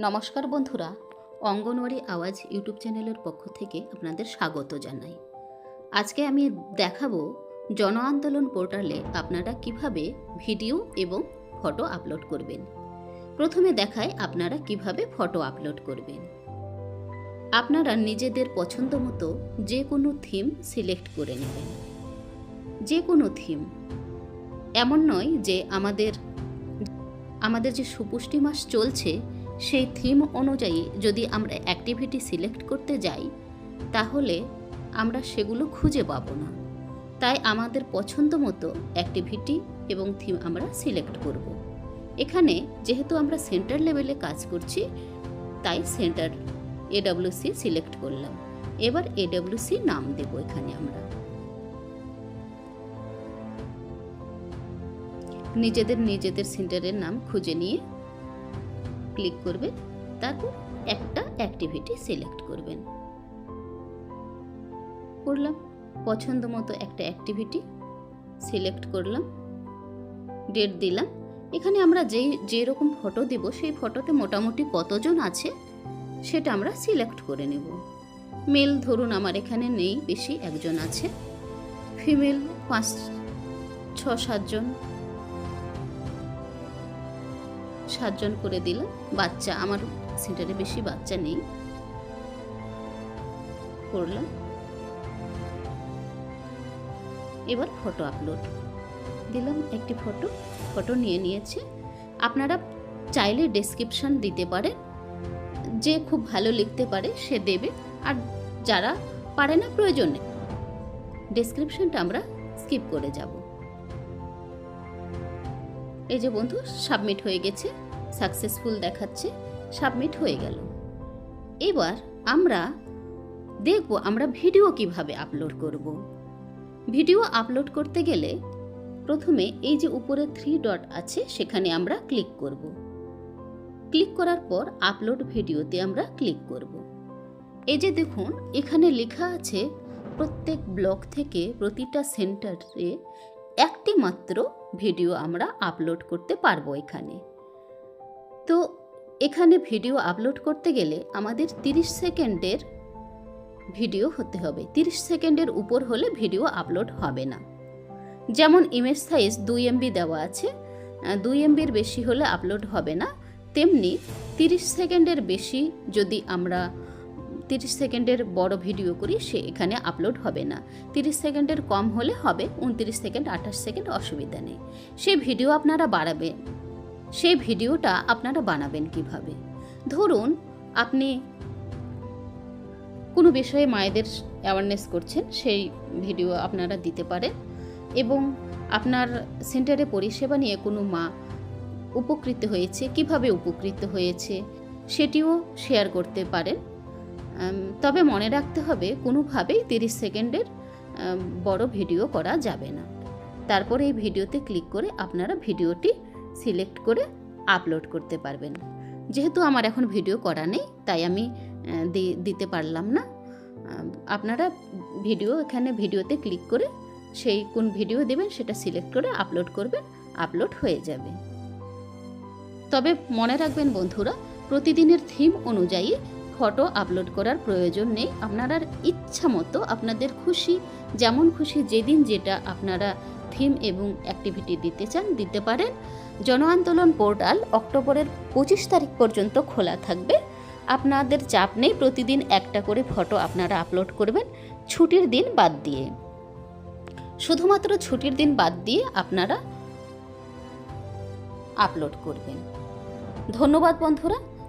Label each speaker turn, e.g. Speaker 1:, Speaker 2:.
Speaker 1: নমস্কার বন্ধুরা, অঙ্গনওয়াড়ি আওয়াজ ইউটিউব চ্যানেলের পক্ষ থেকে আপনাদের স্বাগত জানাই। আজকে আমি দেখাবো জন আন্দোলন পোর্টালে আপনারা কীভাবে ভিডিও এবং ফটো আপলোড করবেন। প্রথমে দেখায় আপনারা কীভাবে ফটো আপলোড করবেন। আপনারা নিজেদের পছন্দ মতো যে কোনো থিম সিলেক্ট করে নেবেন। যে কোনো থিম। এমন নয় যে আমাদের আমাদের যে সুপুষ্টি মাস চলছে সেই থিম অনুযায়ী যদি আমরা অ্যাক্টিভিটি সিলেক্ট করতে যাই, তাহলে আমরা সেগুলো খুঁজে পাবো না। তাই আমাদের পছন্দ মতো অ্যাক্টিভিটি এবং থিম আমরা সিলেক্ট করব। এখানে যেহেতু আমরা সেন্টার লেভেলে কাজ করছি, তাই সেন্টার এডাব্লিউসি সিলেক্ট করলাম। এবার এডাব্লিউসি নাম দেব এখানে আমরা। নিজেদের নিজেদের সেন্টারের নাম খুঁজে নিয়ে ক্লিক করবেন, তারপর একটা অ্যাক্টিভিটি সিলেক্ট করবেন। করলাম, পছন্দ মতো একটা অ্যাক্টিভিটি সিলেক্ট করলাম ডেট দিলাম। এখানে আমরা যেই যে রকম ফটো দেব, সেই ফটোতে মোটামুটি কতজন আছে, সেটা আমরা সিলেক্ট করে নেব। মেল ধরুন আমার এখানে নেই বেশি, একজন আছে। ফিমেল পাঁচ, ছ, সাতজন। সাতজন করে দিলাম বাচ্চা, আমার সেন্টারে বেশি বাচ্চা নেই। করলাম এবার ফটো আপলোড দিলাম একটি ফটো ফটো নিয়ে নিয়েছে। আপনারা চাইলে ডেসক্রিপশন দিতে পারে। যে খুব ভালো লিখতে পারে, সে দেবে। আর যারা পারে না, প্রয়োজনে ডেসক্রিপশনটা আমরা স্কিপ করে যাব। এই যে বন্ধু, সাবমিট হয়ে গেছে সাকসেসফুল দেখাচ্ছে, সাবমিট হয়ে গেল। এবার আমরা দেখব আমরা ভিডিও কীভাবে আপলোড করব। ভিডিও আপলোড করতে গেলে প্রথমে এই যে উপরে থ্রি ডট আছে, সেখানে আমরা ক্লিক করব। ক্লিক করার পর আপলোড ভিডিওতে আমরা ক্লিক করব। এই যে দেখুন, এখানে লেখা আছে, প্রত্যেক ব্লক থেকে প্রতিটা সেন্টারে একটি মাত্র ভিডিও আমরা আপলোড করতে পারব এখানে। তো এখানে ভিডিও আপলোড করতে গেলে আমাদের 30 সেকেন্ডের ভিডিও হতে হবে। 30 সেকেন্ডের উপর হলে ভিডিও আপলোড হবে না। যেমন ইমেজ সাইজ দুই এমবি দেওয়া আছে, দুই এমবির বেশি হলে আপলোড হবে না। তেমনি 30 সেকেন্ডের বেশি যদি আমরা 30 সেকেন্ডের বড় ভিডিও করি, সে এখানে আপলোড হবে না। 30 সেকেন্ডের কম হলে হবে, উনত্রিশ সেকেন্ড, আঠাশ সেকেন্ড অসুবিধা নেই। সেই ভিডিও আপনারা বাড়াবেন। সেই ভিডিওটা আপনারা বানাবেন কীভাবে? ধরুন, আপনি কোনো বিষয়ে মায়েদের অ্যাওয়ারনেস করছেন, সেই ভিডিও আপনারা দিতে পারেন এবং আপনার সেন্টারে পরিষেবা নিয়ে কোনো মা উপকৃত হয়েছে, কীভাবে উপকৃত হয়েছে, সেটিও শেয়ার করতে পারেন। তবে মনে রাখতে হবে, কোনোভাবেই তিরিশ সেকেন্ডের বড় ভিডিও করা যাবে না। তারপরে এই ভিডিওতে ক্লিক করে আপনারা ভিডিওটি সিলেক্ট করে আপলোড করতে পারবেন। যেহেতু আমার এখন ভিডিও করা নেই, তাই আমি দিতে পারলাম না। আপনারা ভিডিও, এখানে ভিডিওতে ক্লিক করে সেই কোন ভিডিও দেবেন, সেটা সিলেক্ট করে আপলোড করবেন, আপলোড হয়ে যাবে। তবে মনে রাখবেন বন্ধুরা, প্রতিদিনের থিম অনুযায়ী ফটো আপলোড করার প্রয়োজন নেই। আপনারা ইচ্ছা মতো আপনাদের খুশি, যেমন খুশি যেদিন যেটা আপনারা থিম এবং অ্যাক্টিভিটি দিতে চান, দিতে পারেন। জন আন্দোলন পোর্টাল অক্টোবরের পঁচিশ তারিখ পর্যন্ত খোলা থাকবে। আপনাদের চাপ নেই, প্রতিদিন একটা করে ফটো আপনারা আপলোড করবেন, ছুটির দিন বাদ দিয়ে। শুধুমাত্র ছুটির দিন বাদ দিয়ে আপনারা আপলোড করবেন। ধন্যবাদ বন্ধুরা।